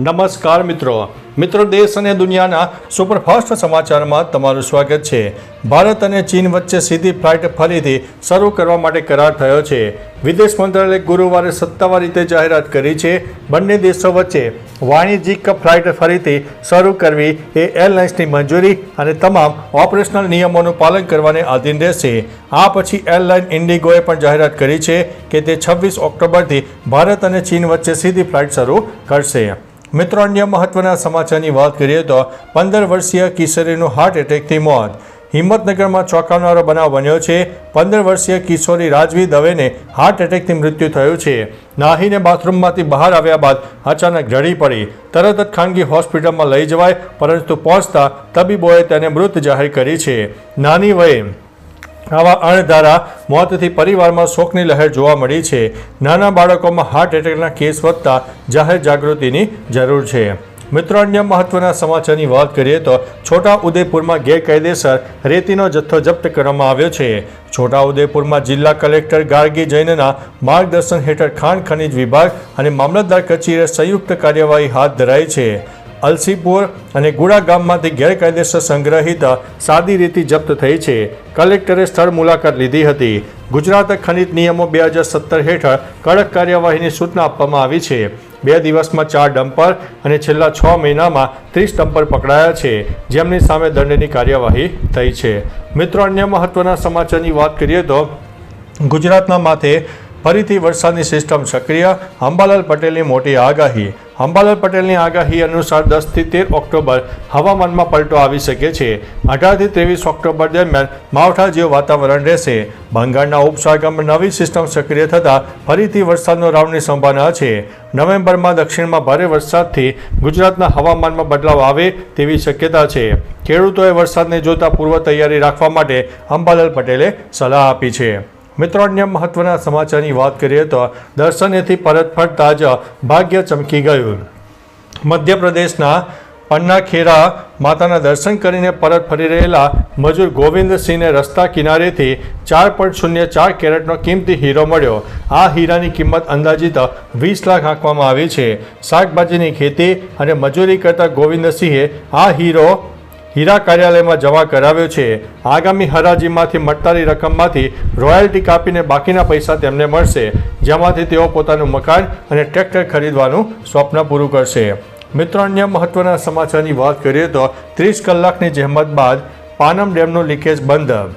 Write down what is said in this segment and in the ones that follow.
નમસ્કાર મિત્રો. મિત્રો દેશ અને દુનિયાના સુપરફાસ્ટ સમાચારમાં તમારું સ્વાગત છે. ભારત અને ચીન વચ્ચે સીધી ફ્લાઇટ ફરીથી શરૂ કરવા માટે કરાર થયો છે. વિદેશ મંત્રાલયે ગુરુવારે સત્તાવાર રીતે જાહેરાત કરી છે. બંને દેશો વચ્ચે વાણિજ્યિક ફ્લાઇટ ફરીથી શરૂ કરવી એ એરલાઇન્સની મંજૂરી અને તમામ ઓપરેશનલ નિયમોનું પાલન કરવાને આધીન રહેશે. આ પછી એરલાઇન ઇન્ડિગોએ પણ જાહેરાત કરી છે કે તે છવ્વીસ ઓક્ટોબરથી ભારત અને ચીન વચ્ચે સીધી ફ્લાઇટ શરૂ કરશે. મિત્રો, અન્ય મહત્વના સમાચારની વાત કરીએ તો પંદર વર્ષીય કિશોરીનું હાર્ટ એટેકથી મોત. હિંમતનગરમાં ચોંકાવનારો બનાવ બન્યો છે. પંદર વર્ષીય કિશોરી રાજવી દવેને હાર્ટ એટેકથી મૃત્યુ થયું છે. નાહીને બાથરૂમમાંથી બહાર આવ્યા બાદ અચાનક ઢળી પડી. તરત જ ખાનગી હોસ્પિટલમાં લઈ જવાય, પરંતુ પહોંચતા તબીબોએ તેને મૃત જાહેર કરી છે. નાની વયે આવા અણધારા મોતથી પરિવારમાં શોકની લહેર જોવા મળી છે. નાના બાળકોમાં હાર્ટ એટેકના કેસ વધતા જાહેર જાગૃતિની જરૂર છે. મિત્રો, અન્ય મહત્વના સમાચારની વાત કરીએ તો છોટા ઉદેપુરમાં ગેરકાયદેસર રેતીનો જથ્થો જપ્ત કરવામાં આવ્યો છે. છોટા ઉદેપુરમાં જિલ્લા કલેક્ટર ગાર્ગી જૈનના માર્ગદર્શન હેઠળ ખાણ ખનિજ વિભાગ અને મામલતદાર કચેરીએ સંયુક્ત કાર્યવાહી હાથ ધરાઈ છે. અલસીપુર અને ગુડા ગામમાંથી ગેરકાયદેસર સંગ્રહિત સાદી રીતિ જપ્ત થઈ છે. કલેક્ટરે સ્થળ મુલાકાત લીધી હતી. ગુજરાત ખનિજ નિયમો બે હજાર સત્તર હેઠળ કડક કાર્યવાહીની સૂચના આપવામાં આવી છે. બે દિવસમાં ચાર ડમ્પર અને છેલ્લા છ મહિનામાં ત્રીસ ડમ્પર પકડાયા છે, જેમની સામે દંડની કાર્યવાહી થઈ છે. મિત્રો, અન્ય મહત્વના સમાચારની વાત કરીએ તો ગુજરાતના માથે ફરીથી વરસાદની સિસ્ટમ સક્રિય. અંબાલાલ પટેલની મોટી આગાહી. અંબાલાલ પટેલની આગાહી અનુસાર દસથી તેર ઓક્ટોબર હવામાનમાં પલટો આવી શકે છે. અઢારથી ત્રેવીસ ઓક્ટોબર દરમિયાન માવઠા જેવું વાતાવરણ રહેશે. બંગાળના ઉપસાગરમાં નવી સિસ્ટમ સક્રિય થતાં ફરીથી વરસાદનો રાઉન્ડની સંભાવના છે. નવેમ્બરમાં દક્ષિણમાં ભારે વરસાદથી ગુજરાતના હવામાનમાં બદલાવ આવે તેવી શક્યતા છે. ખેડૂતોએ વરસાદને જોતા પૂર્વ તૈયારી રાખવા માટે અંબાલાલ પટેલે સલાહ આપી છે. મિત્રો, અન્ય મહત્વના સમાચારની વાત કરીએ તો દર્શનેથી પરત ફરતા જ ભાગ્ય ચમકી ગયું. મધ્યપ્રદેશના પન્નાખેરા માતાના દર્શન કરીને પરત ફરી રહેલા મજૂર ગોવિંદસિંહને રસ્તા કિનારેથી ચાર પોઈન્ટ શૂન્ય ચાર કેરેટનો કિંમતી હીરો મળ્યો. આ હીરાની કિંમત અંદાજિત વીસ લાખ આંકવામાં આવી છે. શાકભાજીની ખેતી અને મજૂરી કરતા ગોવિંદસિંહે આ હીરો હીરા કાર્યાલયમાં જમા કરાવ્યો છે. આગામી હરાજીમાંથી મળતાની રકમમાંથી રોયલ્ટી કાપીને બાકીના પૈસા તેમને મળશે, જેમાંથી તેઓ પોતાનું મકાન અને ટ્રેક્ટર ખરીદવાનું સ્વપ્ન પૂરું કરશે. મિત્રો, અન્ય મહત્વના સમાચારની વાત કરીએ તો ત્રીસ કલાકની જહેમત બાદ પાનમ ડેમનું લીકેજ બંધ.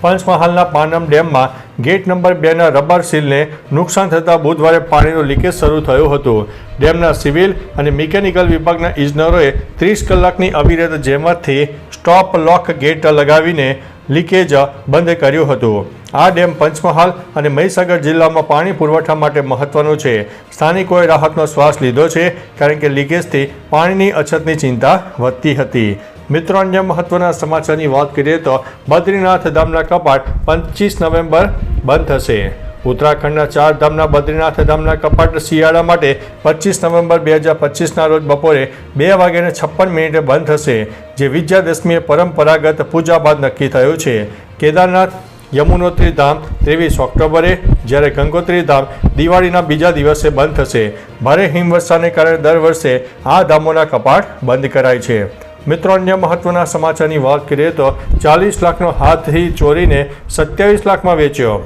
પંચમહાલના પાનમ ડેમમાં ગેટ નંબર બેના રબર સીલને નુકસાન થતાં બુધવારે પાણીનું લીકેજ શરૂ થયું હતું. ડેમના સિવિલ અને મિકેનિકલ વિભાગના ઇજનરોએ ત્રીસ કલાકની અવિરત જેમતથી સ્ટોપ લોક ગેટ લગાવીને લીકેજ બંધ કર્યું હતું. આ ડેમ પંચમહાલ અને મહીસાગર જિલ્લામાં પાણી પુરવઠા માટે મહત્વનો છે. સ્થાનિકોએ રાહતનો શ્વાસ લીધો છે કારણ કે લીકેજથી પાણીની અછતની ચિંતા વધતી હતી. મિત્રો, અન્ય મહત્વના સમાચારની વાત કરીએ તો બદ્રીનાથ ધામના કપાટ પચીસ નવેમ્બર બંધ થશે. ઉત્તરાખંડના ચાર ધામના બદ્રીનાથ ધામના કપાટ શિયાળા માટે પચીસ નવેમ્બર બે હજાર પચીસના રોજ બપોરે બે વાગ્યાને છપ્પન મિનિટે બંધ થશે, જે વિજયાદશમીએ પરંપરાગત પૂજા બાદ નક્કી થયું છે. કેદારનાથ યમુનોત્રી ધામ ત્રેવીસ ઓક્ટોબરે, જ્યારે ગંગોત્રી ધામ દિવાળીના બીજા દિવસે બંધ થશે. ભારે હિમવર્ષાને કારણે દર વર્ષે આ ધામોના કપાટ બંધ કરાય છે. મિત્રો અન્ય મહત્વના સમાચારની વાત કરીએ તો ચાલીસ લાખનો હાથથી ચોરીને સત્યાવીસ લાખમાં વેચ્યો.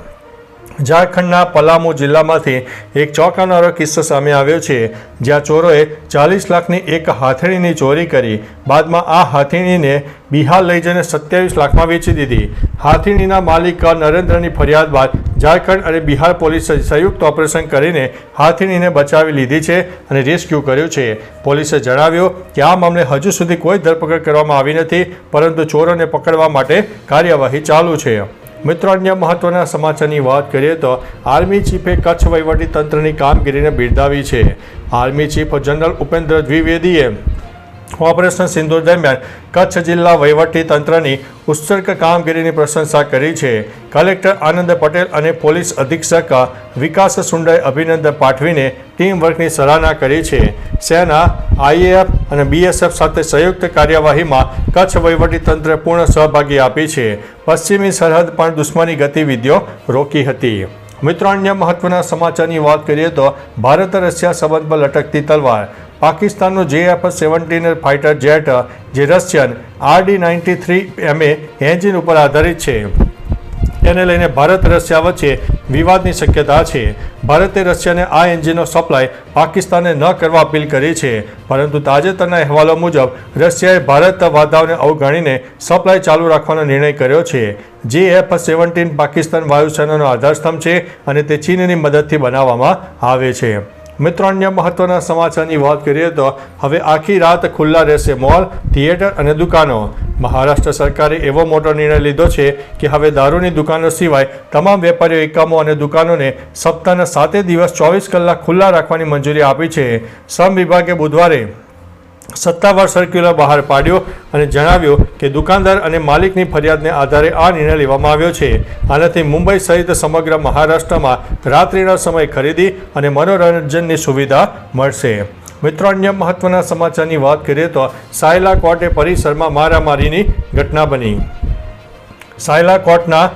ઝારખંડના પલામુ જિલ્લામાંથી એક ચોંકાવનારો કિસ્સો સામે આવ્યો છે, જ્યાં ચોરોએ ચાલીસ લાખની એક હાથણીની ચોરી કરી, બાદમાં આ હાથીણીને બિહાર લઈ જઈને સત્યાવીસ લાખમાં વેચી દીધી. હાથીણીના માલિક નરેન્દ્રની ફરિયાદ બાદ ઝારખંડ અને બિહાર પોલીસે સંયુક્ત ઓપરેશન કરીને હાથીણીને બચાવી લીધી છે અને રેસ્ક્યુ કર્યું છે. પોલીસે જણાવ્યું કે આ મામલે હજુ સુધી કોઈ ધરપકડ કરવામાં આવી નથી, પરંતુ ચોરોને પકડવા માટે કાર્યવાહી ચાલુ છે. મિત્રો, અન્ય મહત્વના સમાચારની વાત કરીએ તો આર્મી ચીફે કચ્છ વહીવટી તંત્રની કામગીરીને બિરદાવી છે. આર્મી ચીફ જનરલ ઉપેન્દ્ર દ્વિવેદીએ ઓપરેશન સિંધુ દરમિયાન કચ્છ જિલ્લા વહીવટી તંત્રની ઉત્સર્ગ કામગીરીની પ્રશંસા કરી છે. કલેક્ટર આનંદ પટેલ અને પોલીસ અધિક્ષક વિકાસ સુંડાએ અભિનંદન પાઠવીને ટીમ વર્કની સરાહના કરી છે. સેના, આઈએએફ અને બીએસએફ સાથે સંયુક્ત કાર્યવાહીમાં કચ્છ વહીવટી તંત્રે પૂર્ણ સહભાગી આપી છે. પશ્ચિમી સરહદ પણ દુશ્મની ગતિવિધિઓ રોકી હતી. મિત્રો, અન્ય મહત્વના સમાચારની વાત કરીએ તો ભારત રશિયા સંબંધ પર લટકતી તલવાર. પાકિસ્તાનનું જેએફ સેવન્ટીન ફાઇટર જેટ, જે Russian RD ninety three MA engine ઉપર આધારિત છે. તેને લઈને ભારત રશિયા વચ્ચે વિવાદની શક્યતા છે. ભારતે રશિયાને આ એન્જિનનો સપ્લાય પાકિસ્તાને ન કરવા અપીલ કરી છે. પરંતુ તાજેતરના અહેવાલો મુજબ, રશિયાએ ભારત વાધાઓને અવગણીને સપ્લાય ચાલુ રાખવાનો નિર્ણય કર્યો છે. જે એફ સેવન્ટીન પાકિસ્તાન વાયુસેનાનો આધારસ્તંભ છે અને તે ચીનની મદદથી બનાવવામાં આવે છે. મિત્રો, અન્ય મહત્વના સમાચારની વાત કરીએ તો હવે આખી રાત ખુલ્લા રહેશે મોલ, થિયેટર અને દુકાનો. મહારાષ્ટ્ર સરકારે એવો મોટો નિર્ણય લીધો છે કે હવે દારૂની દુકાનો સિવાય તમામ વેપારીઓ, એકમો અને દુકાનોને સપ્તાહના સાતે દિવસ ચોવીસ કલાક ખુલ્લા રાખવાની મંજૂરી આપી છે. શ્રમ વિભાગે બુધવારે સત્તાવાર સર્ક્યુલર બહાર પાડ્યો અને જણાવ્યું કે દુકાનદાર અને માલિકની ફરિયાદને આધારે આ નિર્ણય લેવામાં આવ્યો છે. આનાથી મુંબઈ સહિત સમગ્ર મહારાષ્ટ્રમાં રાત્રિના સમય ખરીદી અને મનોરંજનની સુવિધા મળશે. મિત્રો, અન્ય મહત્વના સમાચારની વાત કરીએ તો સાયલા કોર્ટે પરિસરમાં મારામારીની ઘટના બની. સાયલા કોર્ટના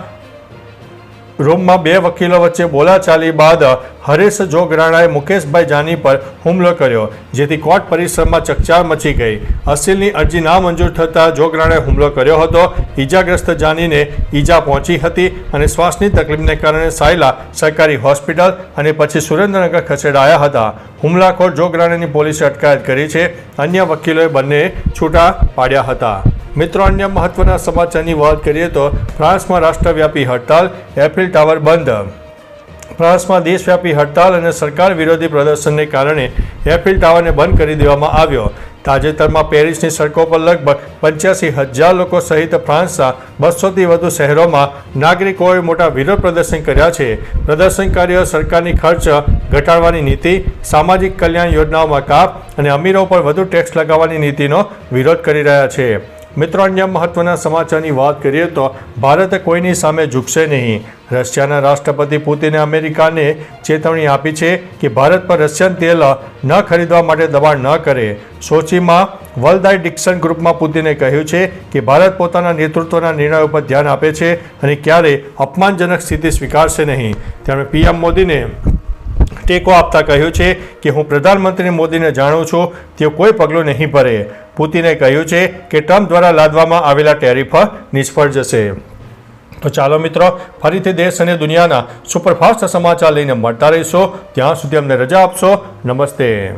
રૂમમાં બે વકીલો વચ્ચે બોલાચાલી બાદ હરેશ જોગરાણાએ મુકેશભાઈ જાની પર હુમલો કર્યો, જેથી કોર્ટ પરિસરમાં ચકચાર મચી ગઈ. અસીલની અરજી નામંજૂર થતાં જોગરાણાએ હુમલો કર્યો હતો. ઈજાગ્રસ્ત જાનીને ઈજા પહોંચી હતી અને શ્વાસની તકલીફને કારણે સાયલા સરકારી હોસ્પિટલ અને પછી સુરેન્દ્રનગર ખસેડાયા હતા. હુમલાખોર જોગરાણાની પોલીસે અટકાયત કરી છે. અન્ય વકીલોએ બંને છૂટા પાડ્યા હતા. મિત્રો, અન્ય મહત્વના સમાચારની વાત કરીએ તો ફ્રાન્સમાં રાષ્ટ્રવ્યાપી હડતાલ એફિલ ટાવર બંધ. ફ્રાન્સમાં દેશવ્યાપી હડતાલ અને સરકાર વિરોધી પ્રદર્શનને કારણે એફિલ ટાવરને બંધ કરી દેવામાં આવ્યો. તાજેતરમાં પેરિસની સડકો પર લગભગ પંચ્યાસી હજાર લોકો સહિત ફ્રાન્સના બસોથી વધુ શહેરોમાં નાગરિકોએ મોટા વિરોધ પ્રદર્શન કર્યા છે. પ્રદર્શનકારીઓ સરકારની ખર્ચ ઘટાડવાની નીતિ, સામાજિક કલ્યાણ યોજનાઓમાં કાપ અને અમીરો પર વધુ ટેક્સ લગાવવાની નીતિનો વિરોધ કરી રહ્યા છે. મિત્રો, અન્ય મહત્વના સમાચારની વાત કરીએ તો ભારત કોઈની સામે ઝૂકશે નહીં. રશિયાના રાષ્ટ્રપતિ પુતિને અમેરિકાને ચેતવણી આપી છે કે ભારત પર રશિયન તેલ ન ખરીદવા માટે દબાણ ન કરે. સોચીમાં વલદાય ડિક્સન ગ્રુપમાં પુતિને કહ્યું છે કે ભારત પોતાના નેતૃત્વના નિર્ણયો પર ધ્યાન આપે છે અને ક્યારેય અપમાનજનક સ્થિતિ સ્વીકારશે નહીં. તેમણે પીએમ મોદીને ટેકો આપતા કહ્યું છે કે હું પ્રધાનમંત્રી મોદીને જાણું છું, તેઓ કોઈ પગલું નહીં ભરે. પુતિને કહ્યું છે કે ટ્રમ્પ દ્વારા લાદવામાં આવેલા ટેરિફ નિષ્ફળ જશે. તો ચાલો મિત્રો, ફરીથી દેશ અને દુનિયાના સુપરફાસ્ટ સમાચાર લઈને મળતા રહીશો. ત્યાં સુધી અમને રજા આપશો. નમસ્તે.